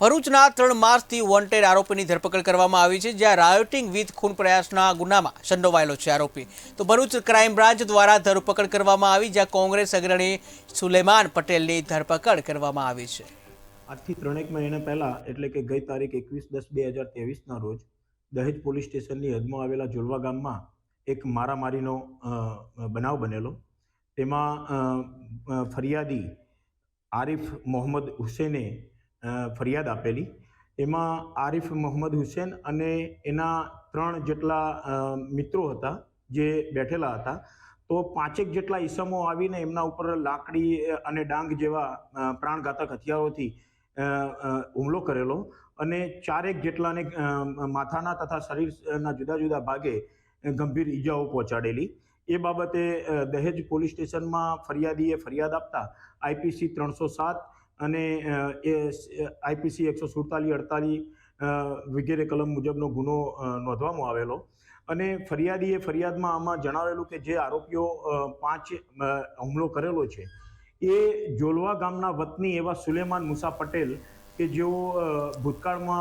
ભરૂચના ત્રણ માર્ચથી વોન્ટેડ આરોપીની ધરપકડ કરવામાં આવી છે, જ્યાં રાયોટિંગ વિથ ખૂન પ્રયાસના ગુનામાં સંડોવાયેલો છે આરોપી. તો ભરૂચ ક્રાઇમ બ્રાન્ચ દ્વારા ધરપકડ કરવામાં આવી, જ્યાં કોંગ્રેસ અગ્રણી સુલેમાન પટેલની ધરપકડ કરવામાં આવી છે. આજથી ત્રણેક મહિના પહેલાં, એટલે કે ગઈ તારીખ એકવીસ દસ બે હજાર ત્રેવીસના રોજ, દહેજ પોલીસ સ્ટેશનની હદમાં આવેલા જોલવા ગામમાં એક મારામારીનો બનાવ બનેલો. તેમાં ફરિયાદી આરિફ મોહમ્મદ હુસેને ફરિયાદ આપેલી. એમાં આરિફ મોહમ્મદ હુસેન અને એના ત્રણ જેટલા મિત્રો હતા, જે બેઠેલા હતા, તો પાંચેક જેટલા ઈસમો આવીને એમના ઉપર લાકડી અને ડાંગ જેવા પ્રાણઘાતક હથિયારોથી હુમલો કરેલો અને ચારેક જેટલાને માથાના તથા શરીરના જુદા જુદા ભાગે ગંભીર ઈજાઓ પહોંચાડેલી. એ બાબતે દહેજ પોલીસ સ્ટેશનમાં ફરિયાદીએ ફરિયાદ આપતા આઈપીસી ત્રણસો સાત અને એ આઈપીસી એકસો સુડતાલીસ અડતાલીસ વગેરે કલમ મુજબનો ગુનો નોંધવામાં આવેલો. અને ફરિયાદીએ ફરિયાદમાં આમાં જણાવેલું કે જે આરોપીઓ પાંચ હુમલો કરેલો છે, એ જોલવા ગામના વતની એવા સુલેમાન મુસા પટેલ કે જેઓ ભૂતકાળમાં